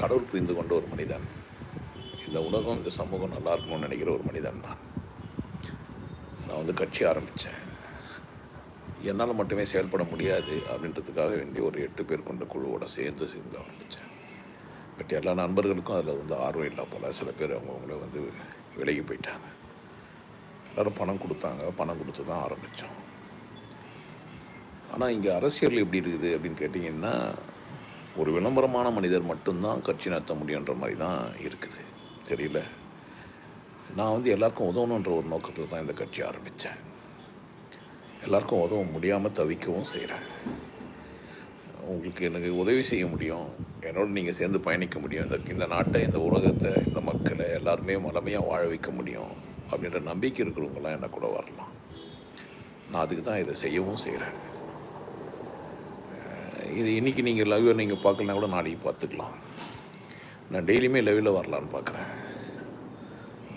கடவுள் புரிந்து கொண்ட ஒரு மனிதன் இந்த உலகம் இந்த சமூகம் நல்லா இருக்கணும்னு நினைக்கிற ஒரு மனிதன் நான் நான் வந்து கட்சி ஆரம்பித்தேன் என்னால் மட்டுமே செயல்பட முடியாது அப்படின்றதுக்காக வேண்டி ஒரு எட்டு பேர் கொண்ட குழுவோட சேர்ந்து சேர்ந்து ஆரம்பித்தேன் பட் எல்லா நண்பர்களுக்கும் அதில் வந்து ஆர்வம் இல்லை போல். சில பேர் அவங்கவுங்கள வந்து விலகி போயிட்டாங்க. எல்லோரும் பணம் கொடுத்தாங்க. பணம் கொடுத்து தான் ஆரம்பித்தோம் ஆனால் இங்கே அரசியல் எப்படி இருக்குது அப்படின்னு கேட்டிங்கன்னா ஒரு விளம்பரமான மனிதர் மட்டும்தான் கட்சி நடத்த முடியுன்ற மாதிரி தான் இருக்குது. தெரியல. நான் வந்து எல்லாருக்கும் உதவணுன்ற ஒரு நோக்கத்தில் தான் இந்த கட்சி ஆரம்பித்தேன். எல்லாருக்கும் உதவ முடியாமல் தவிக்கவும் செய்கிறேன். உங்களுக்கு எனக்கு உதவி செய்ய முடியும். என்னோட நீங்கள் சேர்ந்து பயணிக்க முடியும். இந்த இந்த நாட்டை இந்த உலகத்தை இந்த மக்களை எல்லாருமே வளமையாக வாழ வைக்க முடியும். அப்படின்ற நம்பிக்கை இருக்கிறவங்களாம் என்ன கூட வரலாம். நான் அதுக்கு தான் இதை செய்யவும் செய்கிறேன். இது இன்றைக்கி நீங்கள் லவ்வை நீங்கள் பார்க்கலனா கூட நாளைக்கு பார்த்துக்கலாம். நான் டெய்லியுமே லைவில் வரலான்னு பார்க்குறேன்.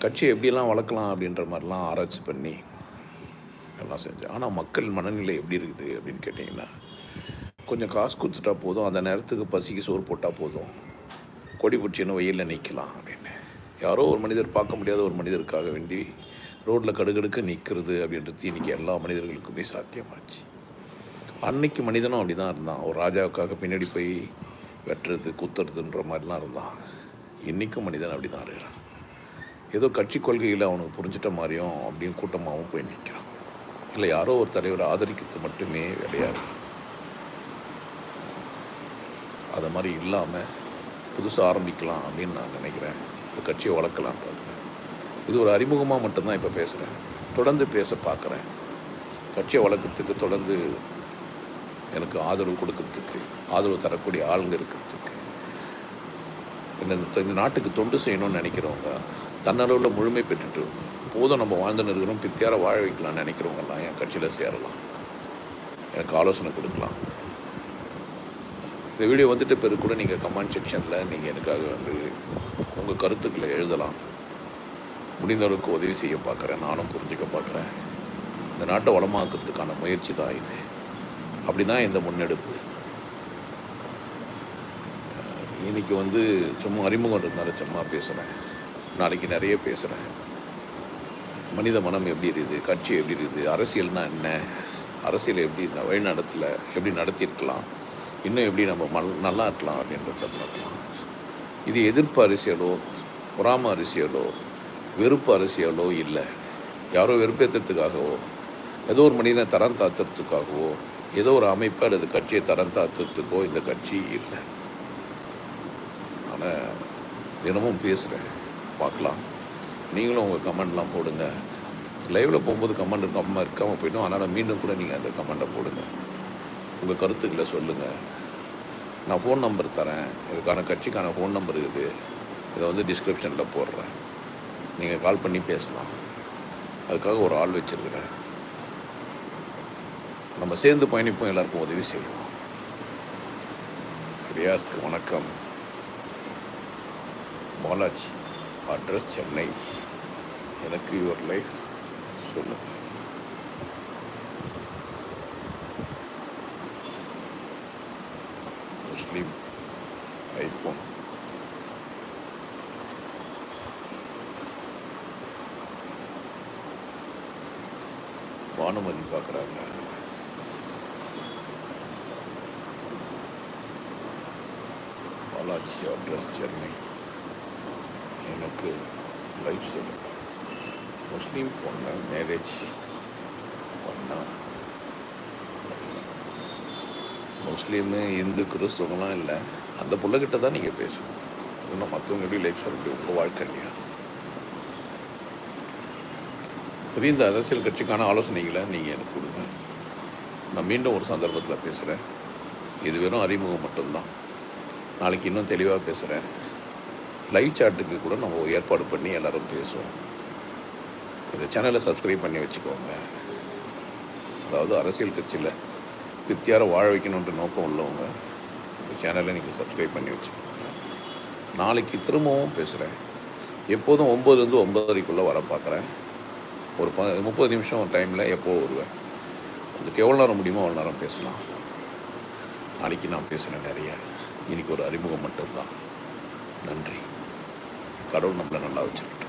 கட்சியை எப்படிலாம் வளர்க்கலாம் அப்படின்ற மாதிரிலாம் ஆராய்ச்சி பண்ணி எல்லாம் செஞ்சேன். ஆனால் மக்கள் மனநிலை எப்படி இருக்குது அப்படின்னு கேட்டிங்கன்னா கொஞ்சம் காசு கொடுத்துட்டா போதும் அந்த நேரத்துக்கு பசிக்கு சோறு போட்டால் போதும். கொடி பிடிச்சின்னு வெயிலில் நிற்கலாம் அப்படின்னு. யாரோ ஒரு மனிதர் பார்க்க முடியாத ஒரு மனிதருக்காக வேண்டி ரோட்டில் கடுகடுக்க நிற்கிறது அப்படின்றது இன்றைக்கி எல்லா மனிதர்களுக்குமே சாத்தியமாச்சு. அன்னைக்கு மனிதனும் அப்படி தான் இருந்தான். ஒரு ராஜாவுக்காக பின்னாடி போய் வெட்டுறது குத்துறதுன்ற மாதிரிலாம் இருந்தான். இன்றைக்கும் மனிதன் அப்படி தான் இருக்கிறான். ஏதோ கட்சி கொள்கையில் அவனுக்கு புரிஞ்சிட்ட மாதிரியும் அப்படியும் கூட்டமாகவும் போய் நிற்கிறான் இல்லை யாரோ ஒரு தலைவரை ஆதரிக்கிறது மட்டுமே கிடையாது. அது மாதிரி இல்லாமல் புதுசாக ஆரம்பிக்கலாம் அப்படின்னு நான் நினைக்கிறேன். இந்த கட்சியை வளர்க்கலாம் பார்க்குறேன். இது ஒரு அறிமுகமாக மட்டும்தான் இப்போ பேசுகிறேன் தொடர்ந்து பேச பார்க்குறேன். கட்சியை வளர்க்குறதுக்கு தொடர்ந்து எனக்கு ஆதரவு கொடுக்கறதுக்கு ஆதரவு தரக்கூடிய ஆளுங்க இருக்கிறதுக்கு. இந்த இந்த நாட்டுக்கு தொண்டு செய்யணும்னு நினைக்கிறவங்க தன்னளவில் முழுமை பெற்றுட்டு போதும் நம்ம வாழ்ந்து இருக்கிறோம் பித்தியார வாழ வைக்கலாம்னு நினைக்கிறவங்கலாம் என் கட்சியில் சேரலாம். எனக்கு ஆலோசனை கொடுக்கலாம். இந்த வீடியோ வந்துட்டு பிறகு கூட நீங்கள் கமெண்ட் செக்ஷனில் நீங்கள் எனக்காக வந்து உங்கள் கருத்துக்களை எழுதலாம். முடிந்தளவுக்கு உதவி செய்ய பார்க்குறேன் நானும் புரிஞ்சுக்க பார்க்குறேன். இந்த நாட்டை வளமாக்குறதுக்கான முயற்சி தான் இது. அப்படி தான் இந்த முன்னெடுப்பு. இன்றைக்கி வந்து சும்மா அறிமுகம் இருந்தாலும் சும்மா பேசுகிறேன் நாளைக்கு நிறைய பேசுகிறேன் மனித மனம் எப்படி இருக்குது? கட்சி எப்படி இருக்குது? அரசியல்னால் என்ன? அரசியல் எப்படி வழிநடத்தில் எப்படி நடத்தியிருக்கலாம்? இன்னும் எப்படி நம்ம மல் நல்லா இருக்கலாம் அப்படின்றத பார்க்கலாம். இது எதிர்ப்பு அரசியலோ பொறாம அரசியலோ வெறுப்பு அரசியலோ இல்லை. யாரோ வெறுப்பேற்றத்துக்காகவோ ஏதோ ஒரு மனிதனை தரம் தாத்துறதுக்காகவோ ஏதோ ஒரு அமைப்பு அல்லது கட்சியை தரம் தாத்துறதுக்கோ இந்த கட்சி இல்லை. ஆனால் தினமும் பேசுகிறேன் பார்க்கலாம். நீங்களும் உங்கள் கமெண்ட்லாம் போடுங்க. லைவில் போகும்போது கமெண்ட் இருக்காமல் இருக்காமல் போயிடும் அதனால் மீண்டும் கூட நீங்கள் அந்த கமெண்ட்டை போடுங்க. உங்கள் கருத்துக்களை சொல்லுங்கள் நான் ஃபோன் நம்பர் தரேன். இதுக்கான கட்சிக்கான ஃபோன் நம்பர் இருக்குது இதை வந்து டிஸ்கிரிப்ஷனில் போடுறேன். நீங்கள் கால் பண்ணி பேசலாம். அதுக்காக ஒரு ஆள் வச்சுருக்கிறேன். நம்ம சேர்ந்து பயணிப்போம் எல்லாருக்கும் உதவி செய்வோம் ரியாஸ்க்கு வணக்கம். பாலாஜி அட்ரஸ் சென்னை. எனக்கு யுவர் லைஃப் சொல்லுங்கள் முஸ்லீம் ஐஃபோன் பானுமதி பார்க்குறாங்க பாலாஜி அட்ரஸ் சென்னை. எனக்கு லைஃப் சொல்லுங்கள் முஸ்லீம் பொண்ணை மேரேஜ் பண்ணா. முஸ்லீமு இந்து கிறிஸ்துவங்களாம் இல்லை. அந்த பிள்ளைகிட்ட தான் நீங்கள் பேசணும். இன்னும் மற்றவங்களுடைய லைஃப் சொல்ல முடியும்? உங்கள் வாழ்க்கை இல்லையா? சரி இந்த அரசியல் கட்சிக்கான ஆலோசனைகளை நீங்கள் எனக்கு கொடுங்க. நான் மீண்டும் ஒரு சந்தர்ப்பத்தில் பேசுகிறேன் இது வெறும் அறிமுகம் மட்டும்தான். நாளைக்கு இன்னும் தெளிவாக பேசுகிறேன் லைவ் சாட்டுக்கு கூட நம்ம ஏற்பாடு பண்ணி எல்லோரும் பேசுவோம். இந்த சேனலை சப்ஸ்கிரைப் பண்ணி வச்சுக்கோங்க. அதாவது அரசியல் கட்சியில் திருப்தியார வாழ வைக்கணுன்ற நோக்கம் உள்ளவங்க இந்த சேனலை நீங்கள் சப்ஸ்கிரைப் பண்ணி வச்சுக்கோங்க. நாளைக்கு திரும்பவும் பேசுகிறேன் எப்போதும் ஒம்பதுலேருந்து ஒம்பதரைக்குள்ளே வர பார்க்குறேன் ஒரு ப முப்பது நிமிஷம் டைமில் எப்போ வருவேன். அதுக்கு எவ்வளோ நேரம் முடியுமோ அவ்வளோ நேரம் பேசலாம். நாளைக்கு நான் பேசுகிறேன் நிறைய. இன்றைக்கி ஒரு அறிமுகம் மட்டும்தான். நன்றி. கடவுள் நம்மளை நல்லா வச்சுருக்கட்டும்